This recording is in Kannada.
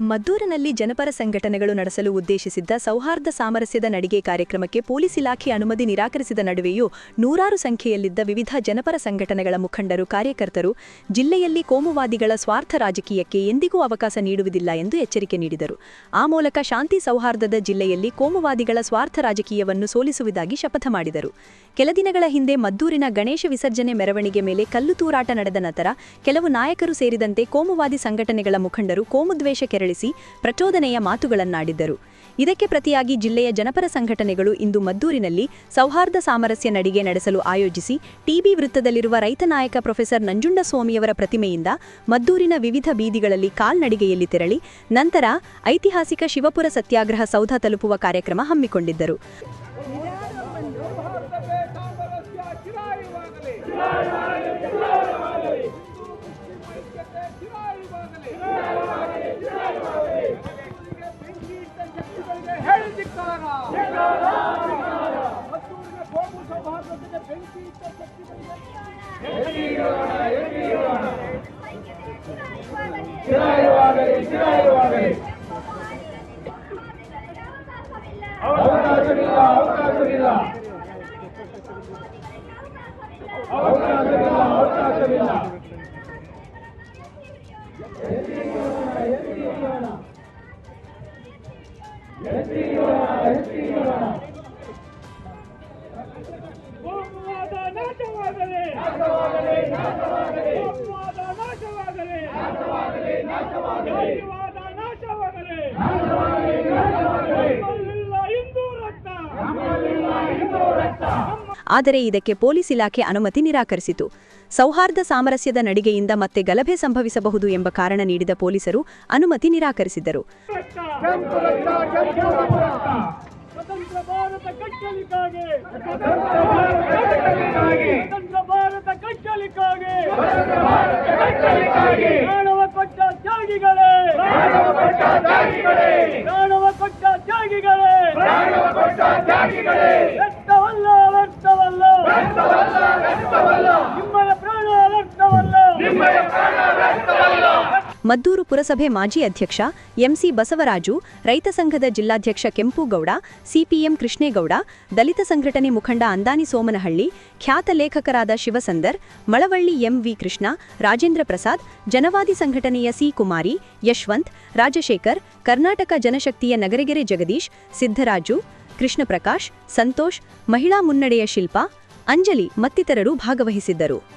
ಮದ್ದೂರಿನಲ್ಲಿ ಜನಪರ ಸಂಘಟನೆಗಳು ನಡೆಸಲು ಉದ್ದೇಶಿಸಿದ್ದ ಸೌಹಾರ್ದ ಸಾಮರಸ್ಯದ ನಡಿಗೆ ಕಾರ್ಯಕ್ರಮಕ್ಕೆ ಪೊಲೀಸ್ ಇಲಾಖೆ ಅನುಮತಿ ನಿರಾಕರಿಸಿದ ನಡುವೆಯೂ ನೂರಾರು ಸಂಖ್ಯೆಯಲ್ಲಿದ್ದ ವಿವಿಧ ಜನಪರ ಸಂಘಟನೆಗಳ ಮುಖಂಡರು, ಕಾರ್ಯಕರ್ತರು, ಜಿಲ್ಲೆಯಲ್ಲಿ ಕೋಮುವಾದಿಗಳ ಸ್ವಾರ್ಥ ರಾಜಕೀಯಕ್ಕೆ ಎಂದಿಗೂ ಅವಕಾಶ ನೀಡುವುದಿಲ್ಲ ಎಂದು ಎಚ್ಚರಿಕೆ ನೀಡಿದರು. ಆ ಮೂಲಕ ಶಾಂತಿ ಸೌಹಾರ್ದದ ಜಿಲ್ಲೆಯಲ್ಲಿ ಕೋಮುವಾದಿಗಳ ಸ್ವಾರ್ಥ ರಾಜಕೀಯವನ್ನು ಸೋಲಿಸುವುದಾಗಿ ಶಪಥ ಮಾಡಿದರು. ಕೆಲ ದಿನಗಳ ಹಿಂದೆ ಮದ್ದೂರಿನ ಗಣೇಶ ವಿಸರ್ಜನೆ ಮೆರವಣಿಗೆ ಮೇಲೆ ಕಲ್ಲು ತೂರಾಟ ನಡೆದ ನಂತರ ಕೆಲವು ನಾಯಕರು ಸೇರಿದಂತೆ ಕೋಮುವಾದಿ ಸಂಘಟನೆಗಳ ಮುಖಂಡರು ಕೋಮುದ್ವೇಷ ಕೆರಳಿಸಿ ಪ್ರಚೋದನೆಯ ಮಾತುಗಳನ್ನಾಡಿದ್ದರು ಇದಕ್ಕೆ ಪ್ರತಿಯಾಗಿ ಜಿಲ್ಲೆಯ ಜನಪರ ಸಂಘಟನೆಗಳು ಇಂದು ಮದ್ದೂರಿನಲ್ಲಿ ಸೌಹಾರ್ದ ಸಾಮರಸ್ಯ ನಡಿಗೆ ನಡೆಸಲು ಆಯೋಜಿಸಿ ಟಿಬಿ ವೃತ್ತದಲ್ಲಿರುವ ರೈತ ನಾಯಕ ಪ್ರೊಫೆಸರ್ ನಂಜುಂಡಸ್ವಾಮಿಯವರ ಪ್ರತಿಮೆಯಿಂದ ಮದ್ದೂರಿನ ವಿವಿಧ ಬೀದಿಗಳಲ್ಲಿ ಕಾಲ್ನಡಿಗೆಯಲ್ಲಿ ತೆರಳಿ ನಂತರ ಐತಿಹಾಸಿಕ ಶಿವಪುರ ಸತ್ಯಾಗ್ರಹ ಸೌಧ ತಲುಪುವ ಕಾರ್ಯಕ್ರಮ ಹಮ್ಮಿಕೊಂಡಿದ್ದರು. ಅವಕಾಶವಿಲ್ಲ ಅವಕಾಶವಿಲ್ಲ ಅವಕಾಶವಿಲ್ಲ ಅವಕಾಶವಿಲ್ಲ ಕೋಮುವಾದ ನಾಶವಾಗಲಿ. ಕೋಮುವಾದ ನಾಶವಾಗಲಿ. ಜಾತಿವಾದ ನಾಶವಾಗಲಿ. ನಮ್ಮಲ್ಲಿಲ್ಲ ಹಿಂದೂ ರಕ್ತ. ಆದರೆ ಇದಕ್ಕೆ ಪೊಲೀಸ್ ಇಲಾಖೆ ಅನುಮತಿ ನಿರಾಕರಿಸಿತು. ಸೌಹಾರ್ದ ಸಾಮರಸ್ಯದ ನಡಿಗೆಯಿಂದ ಮತ್ತೆ ಗಲಭೆ ಸಂಭವಿಸಬಹುದು ಎಂಬ ಕಾರಣ ನೀಡಿದ ಪೊಲೀಸರು ಅನುಮತಿ ರಕ್ತ ಸ್ವತಂತ್ರ ಭಾರತ ಕಟ್ಟಲಿಕ್ಕಾಗಿ. ಸ್ವತಂತ್ರ ಭಾರತ ಕಟ್ಟಲಿಕ್ಕಾಗಿ ಪ್ರಾಣವ ಕೊಟ್ಟ ತ್ಯಾಗಿಗಳೇ. ಮದ್ದೂರು ಪುರಸಭೆ ಮಾಜಿ ಅಧ್ಯಕ್ಷ ಎಂಸಿ ಬಸವರಾಜು, ರೈತ ಸಂಘದ ಜಿಲ್ಲಾಧ್ಯಕ್ಷ ಕೆಂಪುಗೌಡ, ಸಿಪಿಎಂ ಕೃಷ್ಣೇಗೌಡ, ದಲಿತ ಸಂಘಟನೆ ಮುಖಂಡ ಅಂದಾನಿ ಸೋಮನಹಳ್ಳಿ, ಖ್ಯಾತ ಲೇಖಕರಾದ ಶಿವಸಂದರ್, ಮಳವಳ್ಳಿ ಎಂವಿ ಕೃಷ್ಣ, ರಾಜೇಂದ್ರ ಪ್ರಸಾದ್, ಜನವಾದಿ ಸಂಘಟನೆಯ ಸಿ ಕುಮಾರಿ, ಯಶವಂತ್, ರಾಜಶೇಖರ್, ಕರ್ನಾಟಕ ಜನಶಕ್ತಿಯ ನಗರಗೆರೆ ಜಗದೀಶ್ ಸಿದ್ದರಾಜು ಕೃಷ್ಣ ಪ್ರಕಾಶ್ ಸಂತೋಷ್, ಮಹಿಳಾ ಮುನ್ನಡೆಯ ಶಿಲ್ಪ, ಅಂಜಲಿ ಮತ್ತಿತರರು ಭಾಗವಹಿಸಿದ್ದರು.